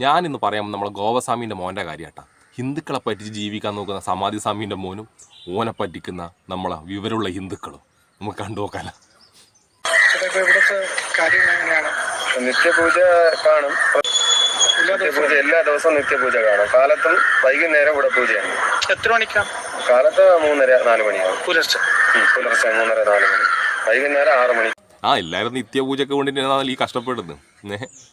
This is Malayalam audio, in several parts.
ഞാൻ ഇന്ന് പറയാം നമ്മളെ ഗോപസ്വാമീന്റെ മോന്റെ കാര്യമാട്ടാ ഹിന്ദുക്കളെ പറ്റിച്ച് ജീവിക്കാൻ നോക്കുന്ന സമാധി സ്വാമീന്റെ മോനും ഓനെ പറ്റിക്കുന്ന നമ്മളെ വിവരമുള്ള ഹിന്ദുക്കളും. നമുക്ക് കണ്ടു നോക്കാലോ. നിത്യപൂജ കാണും. നിത്യപൂജ എല്ലാ ദിവസവും നിത്യപൂജ കാണും. കാലത്തും വൈകുന്നേരം ഇവിടെ പൂജയാണ്. എത്ര മണിക്കാണ് കാലത്ത് മൂന്നര നാല് മണിയാവും. പുലർച്ചെ. പുലർച്ചെ മൂന്നര നാല് മണി. വൈകുന്നേരം ആറ് മണി. ആ എല്ലാവരും നിത്യപൂജയ്ക്ക് വേണ്ടിയിട്ടാണ് ഈ കഷ്ടപ്പെടുന്നത്?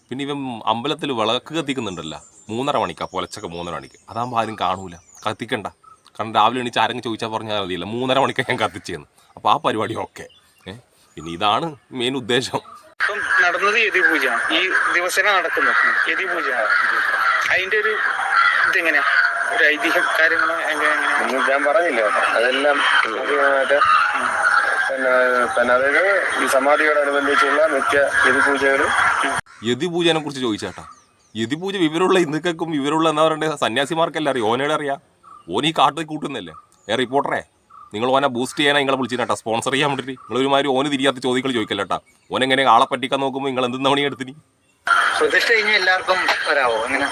പിന്നെ ഇവൻ അമ്പലത്തിൽ വിളക്ക് കത്തിക്കുന്നുണ്ടല്ലോ. മൂന്നര മണിക്കാ പുലച്ചൊക്കെ മൂന്നര മണിക്ക്. അതാകുമ്പോൾ ആരും കാണൂല. കത്തിക്കണ്ട. കാരണം രാവിലെ എണീച്ച് ആരെങ്കിലും ചോദിച്ചാൽ പറഞ്ഞാൽ മതിയില്ല. മൂന്നര മണിക്ക് ഞാൻ കത്തിച്ചേന്ന്. അപ്പോൾ ആ പരിപാടി ഓക്കെ. പിന്നെ ഇതാണ് മെയിൻ ഉദ്ദേശം. നടന്നത് യതി പൂജയാണ് ഈ ദിവസേന നടക്കുന്നത് യതി പൂജ അതിന്റെ ഒരു ഇതെങ്ങനെയാ? ഒരു ഐതിഹ്യം കാര്യങ്ങൾ ഞാൻ പറഞ്ഞില്ല അതെല്ലാം മറ്റേ പിന്നെ പിന്നെ അതായത് ഈ സമാധിയോടനുബന്ധിച്ചുള്ള നിത്യ പൂജകളും യതിപൂജനെ കുറിച്ച് ചോദിച്ചാട്ടാ. യതിപൂജ വിവരമുള്ള ഹിന്ദുക്കൾക്കും വിവരമുള്ള എന്താ പറയണ്ടേ? സന്യാസിമാർക്കല്ല അറിയാം ഓനയുടെ അറിയാം. ഓൻ ഈ കാട്ടിൽ കൂട്ടുന്നല്ലേ? ഏ റിപ്പോർട്ടറെ നിങ്ങൾ ഓനെ ബൂസ്റ്റ് ചെയ്യാനാ നിങ്ങളെ വിളിച്ചിട്ടാ സ്പോൺസർ ചെയ്യാൻ വേണ്ടിയിട്ട് നിങ്ങൾ ഒരുമാതിരി ഓന് തിരിയാത്ത ചോദ്യങ്ങൾ ചോദിക്കല്ലേട്ടാ. ഓൻ എങ്ങനെ ആളെ പറ്റിക്കാൻ നോക്കുമ്പോൾ നിങ്ങൾ എന്തെന്ന് പണി എടുത്തിനി? പ്രതിഷ്ഠ കഴിഞ്ഞ എല്ലാവർക്കും വരാവോ? അങ്ങനെ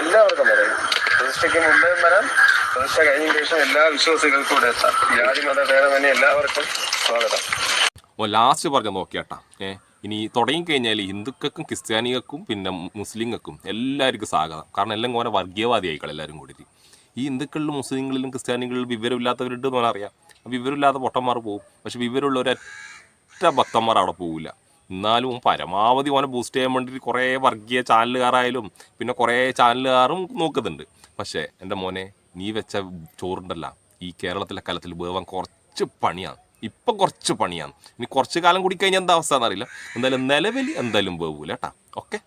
എല്ലാവർക്കും വരാം. പ്രതിഷ്ഠയ്ക്ക് മുമ്പേ വരാം. പ്രതിഷ്ഠ കഴിഞ്ഞ ശേഷം എല്ലാ വിശ്വാസികൾക്കും ഇവിടെ എത്താം. ജാതി മത എല്ലാവർക്കും സ്വാഗതം. ഓ ലാസ്റ്റ് പറഞ്ഞ നോക്കിയാട്ടാ. ഏ ഇനി തുടങ്ങി കഴിഞ്ഞാൽ ഹിന്ദുക്കൾക്കും ക്രിസ്ത്യാനികൾക്കും പിന്നെ മുസ്ലിങ്ങൾക്കും എല്ലാവർക്കും സ്വാഗതം. കാരണം എല്ലാം ഓനെ വർഗീയവാദിയായിക്കൾ എല്ലാവരും കൂടിയിട്ട്. ഈ ഹിന്ദുക്കളിലും മുസ്ലിങ്ങളിലും ക്രിസ്ത്യാനികളിലും വിവരമില്ലാത്തവരുണ്ട് എന്ന് അറിയാം. വിവരമില്ലാത്ത പൊട്ടന്മാർ പോകും പക്ഷെ വിവരമുള്ള ഒരൊറ്റ ഭക്തന്മാർ അവിടെ പോകില്ല എന്നാലും പരമാവധി ഓനെ ബൂസ്റ്റ് ചെയ്യാൻ വേണ്ടിയിട്ട് കുറേ വർഗീയ ചാനലുകാരായാലും പിന്നെ കുറേ ചാനലുകാരും നോക്കുന്നുണ്ട്. പക്ഷേ എന്റെ മോനെ നീ വെച്ച ചോറുണ്ടല്ല. ഈ കേരളത്തിലെ കലത്തിൽ വേവാൻ കുറച്ച് പണിയാണ് ഇപ്പം കുറച്ച് പണിയാണ് ഇനി കുറച്ച് കാലം കൂടി കഴിഞ്ഞാൽ എന്താ അവസ്ഥ എന്നറിയില്ല. എന്തായാലും നിലവിൽ എന്തായാലും വേവൂല കേട്ടാ ഓക്കെ?